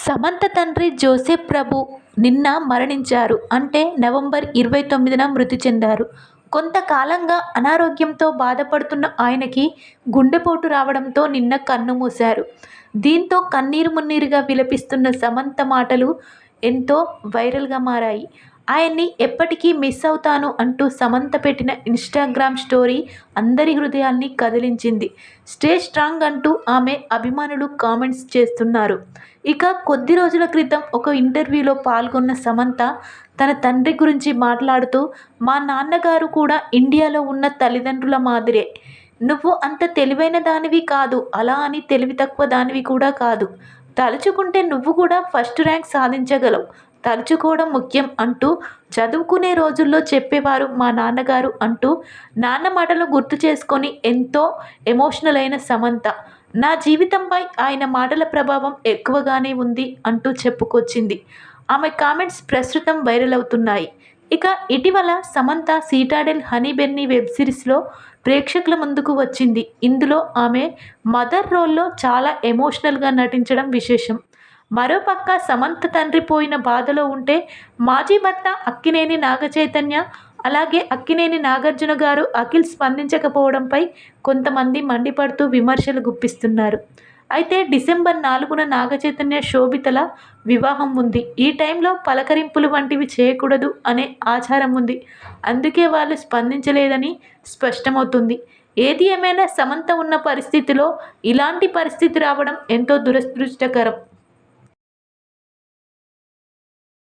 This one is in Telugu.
సమంత తండ్రి జోసెఫ్ ప్రభు నిన్న మరణించారు. అంటే నవంబర్ ఇరవై తొమ్మిదిన మృతి చెందారు. కొంతకాలంగా అనారోగ్యంతో బాధపడుతున్న ఆయనకి గుండెపోటు రావడంతో నిన్న కన్నుమూశారు దీంతో కన్నీరు మున్నీరుగా విలపిస్తున్న సమంత మాటలు ఎంతో వైరల్గా మారాయి. ఆయన్ని ఎప్పటికీ మిస్ అవుతాను అంటూ సమంత పెట్టిన ఇన్స్టాగ్రామ్ స్టోరీ అందరి హృదయాల్ని కదిలించింది. స్టే స్ట్రాంగ్ అంటూ ఆమె అభిమానులు కామెంట్స్ చేస్తున్నారు. ఇక కొద్ది రోజుల క్రితం ఒక ఇంటర్వ్యూలో పాల్గొన్న సమంత తన తండ్రి గురించి మాట్లాడుతూ మా నాన్నగారు కూడా ఇండియాలో ఉన్న తల్లిదండ్రుల మాదిరే. నువ్వు అంత తెలివైన దానివి కాదు అలా అని తెలివి తక్కువ దానివి కూడా కాదు. తలుచుకుంటే నువ్వు కూడా ఫస్ట్ ర్యాంక్ సాధించగలవు. తలుచుకోవడం ముఖ్యం అంటూ చదువుకునే రోజుల్లో చెప్పేవారు మా నాన్నగారు అంటూ నాన్న మాటలు గుర్తు చేసుకొని ఎంతో ఎమోషనల్ అయిన సమంత. నా జీవితంపై ఆయన మాటల ప్రభావం ఎక్కువగానే ఉంది అంటూ చెప్పుకొచ్చింది. ఆమె కామెంట్స్ ప్రస్తుతం వైరల్ అవుతున్నాయి. ఇక ఇటీవల Samantha Citadel Honey Bunny web సిరీస్లో ప్రేక్షకుల ముందుకు వచ్చింది. ఇందులో ఆమె మదర్ రోల్లో చాలా ఎమోషనల్గా నటించడం విశేషం. మరోపక్క సమంత తండ్రి పోయిన బాధలో ఉంటే మాజీ భర్త అక్కినేని నాగచైతన్య అలాగే అక్కినేని నాగార్జున గారు అఖిల్ స్పందించకపోవడంపై కొంతమంది మండిపడుతూ విమర్శలు గుప్పిస్తున్నారు. అయితే డిసెంబర్ నాలుగున నాగచైతన్య శోభితల వివాహం ఉంది. ఈ టైంలో పలకరింపులు వంటివి చేయకూడదు అనే ఆచారం ఉంది. అందుకే వాళ్ళు స్పందించలేదని స్పష్టమవుతుంది. ఏది ఏమైనా సమంత ఉన్న పరిస్థితిలో ఇలాంటి పరిస్థితి రావడం ఎంతో దురదృష్టకరం.